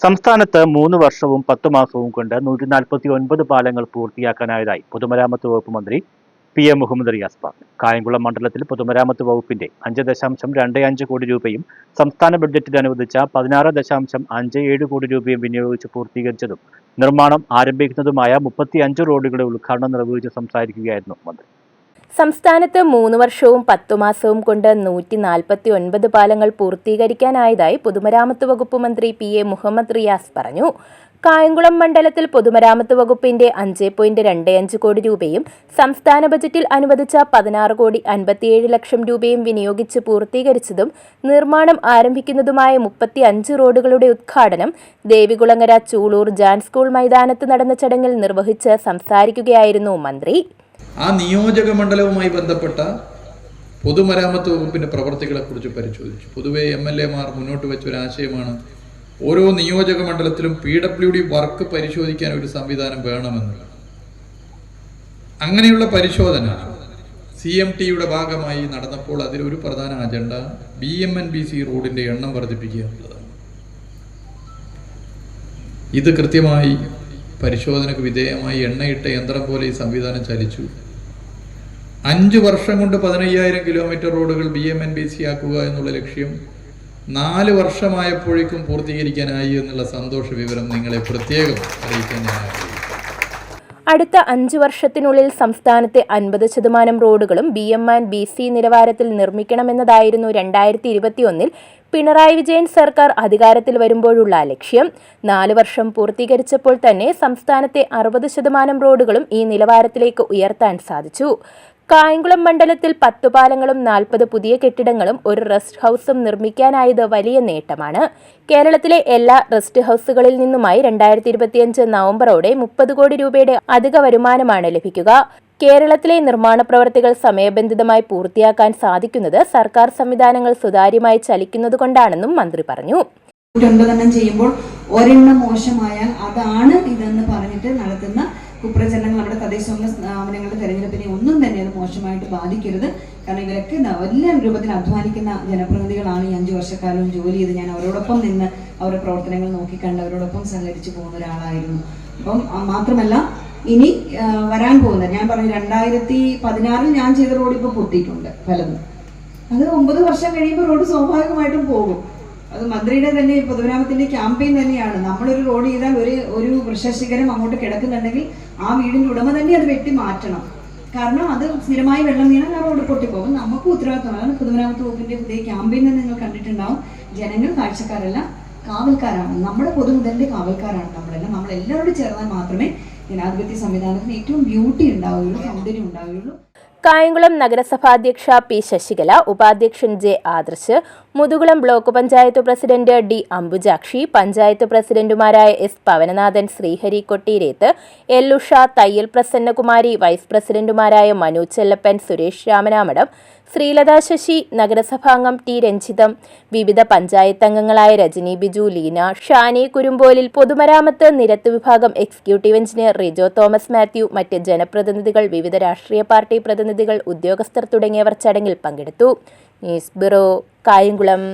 സംസ്ഥാനത്ത് മൂന്ന് വർഷവും പത്ത് മാസവും കൊണ്ട് നൂറ്റി നാൽപ്പത്തി ഒൻപത് പാലങ്ങൾ പൂർത്തിയാക്കാനായതായി പൊതുമരാമത്ത് വകുപ്പ് മന്ത്രി പി എം മുഹമ്മദ് റിയാസ് പറഞ്ഞു. കായംകുളം മണ്ഡലത്തിൽ പൊതുമരാമത്ത് വകുപ്പിന്റെ അഞ്ച് ദശാംശം രണ്ട് അഞ്ച് കോടി രൂപയും സംസ്ഥാന ബഡ്ജറ്റിൽ അനുവദിച്ച പതിനാറ് ദശാംശം അഞ്ച് ഏഴ് കോടി രൂപയും വിനിയോഗിച്ച് പൂർത്തീകരിച്ചതും നിർമ്മാണം ആരംഭിക്കുന്നതുമായ മുപ്പത്തി അഞ്ച് റോഡുകളുടെ ഉദ്ഘാടനം നിർവഹിച്ച് സംസാരിക്കുകയായിരുന്നു മന്ത്രി. സംസ്ഥാനത്ത് മൂന്ന് വർഷവും പത്തു മാസവും കൊണ്ട് നൂറ്റി നാൽപ്പത്തി ഒൻപത് പാലങ്ങൾ പൂർത്തീകരിക്കാനായതായി പൊതുമരാമത്ത് വകുപ്പ് മന്ത്രി പി എ മുഹമ്മദ് റിയാസ് പറഞ്ഞു. കായംകുളം മണ്ഡലത്തിൽ പൊതുമരാമത്ത് വകുപ്പിന്റെ അഞ്ച് പോയിന്റ് രണ്ട് അഞ്ച് കോടി രൂപയും സംസ്ഥാന ബജറ്റിൽ അനുവദിച്ച പതിനാറ് കോടി അൻപത്തിയേഴ് ലക്ഷം രൂപയും വിനിയോഗിച്ച് പൂർത്തീകരിച്ചതും നിർമ്മാണം ആരംഭിക്കുന്നതുമായ മുപ്പത്തി അഞ്ച് റോഡുകളുടെ ഉദ്ഘാടനം ദേവികുളങ്ങര ചൂളൂർ ജാൻ സ്കൂൾ മൈതാനത്ത് നടന്ന ചടങ്ങിൽ നിർവഹിച്ച് സംസാരിക്കുകയായിരുന്നു മന്ത്രി. ആ നിയോജക മണ്ഡലവുമായി ബന്ധപ്പെട്ട പൊതുമരാമത്ത് വകുപ്പിന്റെ പ്രവർത്തികളെക്കുറിച്ച് പരിശോധിച്ചു. പൊതുവെ എം എൽ എമാർ മുന്നോട്ട് വെച്ച ഒരു ആശയമാണ് ഓരോ നിയോജക മണ്ഡലത്തിലും പി ഡബ്ല്യു ഡി വർക്ക് പരിശോധിക്കാൻ ഒരു സംവിധാനം വേണമെന്നുള്ള അങ്ങനെയുള്ള പരിശോധന സി എം ടിയുടെ ഭാഗമായി നടന്നപ്പോൾ അതിലൊരു പ്രധാന agenda B M N B C റോഡിന്റെ എണ്ണം വർദ്ധിപ്പിക്കുക എന്നുള്ളതാണ്. ഇത് കൃത്യമായി പരിശോധനയ്ക്ക് വിധേയമായി എണ്ണയിട്ട യന്ത്രം പോലെ ഈ സംവിധാനം ചലിച്ചു. അഞ്ച് വർഷം കൊണ്ട് പതിനയ്യായിരം കിലോമീറ്റർ റോഡുകൾ B M N B C ആക്കുക എന്നുള്ള ലക്ഷ്യം നാല് വർഷമായപ്പോഴേക്കും പൂർത്തീകരിക്കാനായി എന്നുള്ള സന്തോഷ വിവരം നിങ്ങളെ പ്രത്യേകം അറിയിക്കാൻ ഞാൻ ആഗ്രഹിക്കുന്നു. അടുത്ത അഞ്ച് വർഷത്തിനുള്ളിൽ സംസ്ഥാനത്തെ അൻപത് ശതമാനം റോഡുകളും B M and B C നിലവാരത്തിൽ നിർമ്മിക്കണമെന്നതായിരുന്നു രണ്ടായിരത്തി ഇരുപത്തിയൊന്നിൽ പിണറായി വിജയൻ സർക്കാർ അധികാരത്തിൽ വരുമ്പോഴുള്ള ലക്ഷ്യം. നാല് വർഷം പൂർത്തീകരിച്ചപ്പോൾ തന്നെ സംസ്ഥാനത്തെ അറുപത് ശതമാനം റോഡുകളും ഈ നിലവാരത്തിലേക്ക് ഉയർത്താൻ സാധിച്ചു. കായംകുളം മണ്ഡലത്തിൽ പത്തു പാലങ്ങളും നാൽപ്പത് പുതിയ കെട്ടിടങ്ങളും ഒരു റെസ്റ്റ് ഹൌസും നിർമ്മിക്കാനായത് വലിയ നേട്ടമാണ്. കേരളത്തിലെ എല്ലാ റെസ്റ്റ് ഹൌസുകളിൽ നിന്നുമായി രണ്ടായിരത്തി ഇരുപത്തിയഞ്ച് നവംബറോടെ മുപ്പത് കോടി രൂപയുടെ അധിക വരുമാനമാണ് ലഭിക്കുക. കേരളത്തിലെ നിർമ്മാണ പ്രവർത്തികൾ സമയബന്ധിതമായി പൂർത്തിയാക്കാൻ സാധിക്കുന്നത് സർക്കാർ സംവിധാനങ്ങൾ സുതാര്യമായി ചലിക്കുന്നതുകൊണ്ടാണെന്നും മന്ത്രി പറഞ്ഞു. ചെയ്യുമ്പോൾ ഒരെണ്ണം മോശമായാൽ അതാണ് ഇതെന്ന് പറഞ്ഞിട്ട് നടത്തുന്ന കുപ്രചരണങ്ങൾ നമ്മുടെ തദ്ദേശ സ്ഥാപനങ്ങളുടെ തെരഞ്ഞെടുപ്പിനെ ഒന്നും തന്നെ അത് മോശമായിട്ട് ബാധിക്കരുത്. കാരണം ഇവരൊക്കെ വലിയ രൂപത്തിൽ അധ്വാനിക്കുന്ന ജനപ്രതിനിധികളാണ് ഈ അഞ്ചു വർഷക്കാലവും ജോലി ചെയ്ത് ഞാൻ അവരോടൊപ്പം നിന്ന് അവരുടെ പ്രവർത്തനങ്ങൾ നോക്കിക്കണ്ട് അവരോടൊപ്പം സഹകരിച്ചു പോകുന്ന ഒരാളായിരുന്നു. അപ്പം മാത്രമല്ല ഇനി വരാൻ പോകുന്നത് ഞാൻ പറഞ്ഞു രണ്ടായിരത്തി പതിനാറിൽ ഞാൻ ചെയ്ത റോഡ് ഇപ്പോൾ പൊട്ടിയിട്ടുണ്ട് പലതും. അത് ഒമ്പത് വർഷം കഴിയുമ്പോൾ റോഡ് സ്വാഭാവികമായിട്ടും പോകും. അത് മന്ത്രിയുടെ തന്നെ പൊതുഗ്രാമത്തിന്റെ ക്യാമ്പയിൻ തന്നെയാണ്. നമ്മളൊരു റോഡ് ചെയ്താൽ ഒരു ഒരു വൃക്ഷശിഖരം അങ്ങോട്ട് കിടക്കുന്നുണ്ടെങ്കിൽ ആ വീടിന്റെ ഉടമ തന്നെ അത് വെട്ടി മാറ്റണം. കാരണം അത് സ്ഥിരമായി വെള്ളം വീണാൽ ആ റോഡ് പൊട്ടിപ്പോകും. നമുക്ക് ഉത്തരവാദിത്തമാണ് പൊതുമരാമത്ത് വകുപ്പിന്റെ പുതിയ ക്യാമ്പയിൻ തന്നെ നിങ്ങൾ കണ്ടിട്ടുണ്ടാവും. ജനങ്ങൾ കാഴ്ചക്കാരല്ല കാവൽക്കാരാണ്. നമ്മുടെ പൊതുമുതലിന്റെ കാവൽക്കാരാണ് നമ്മളെല്ലാം. നമ്മളെല്ലാവരോടും ചേർന്നാൽ മാത്രമേ ജനാധിപത്യ സംവിധാനത്തിന് ഏറ്റവും ബ്യൂട്ടി ഉണ്ടാവുകയുള്ളൂ സൗന്ദര്യം ഉണ്ടാവുകയുള്ളൂ. കായംകുളം നഗരസഭാധ്യക്ഷ പി ശശികല ഉപാധ്യക്ഷൻ J Adarsh Muthukulam block panchayat president D Ambujakshi panchayat പ്രസിഡന്റുമാരായ S Pavananathan Sreehari Kotteereth L Usha Thayyil Prasannakumari vice പ്രസിഡന്റുമാരായ മനു ചെല്ലപ്പൻ സുരേഷ് രാമനാമടം ശ്രീലത ശശി നഗരസഭാംഗം ടി രഞ്ജിതം വിവിധ പഞ്ചായത്ത് അംഗങ്ങളായ രജനി ബിജു ലീന ഷാനി കുരുമ്പോലിൽ പൊതുമരാമത്ത് നിരത്ത് വിഭാഗം executive engineer Rijo Thomas Mathew മറ്റ് ജനപ്രതിനിധികൾ വിവിധ രാഷ്ട്രീയ പാർട്ടി പ്രതിനിധികൾ ഉദ്യോഗസ്ഥർ തുടങ്ങിയവർ ചടങ്ങിൽ പങ്കെടുത്തു. News bureau Kayamkulam.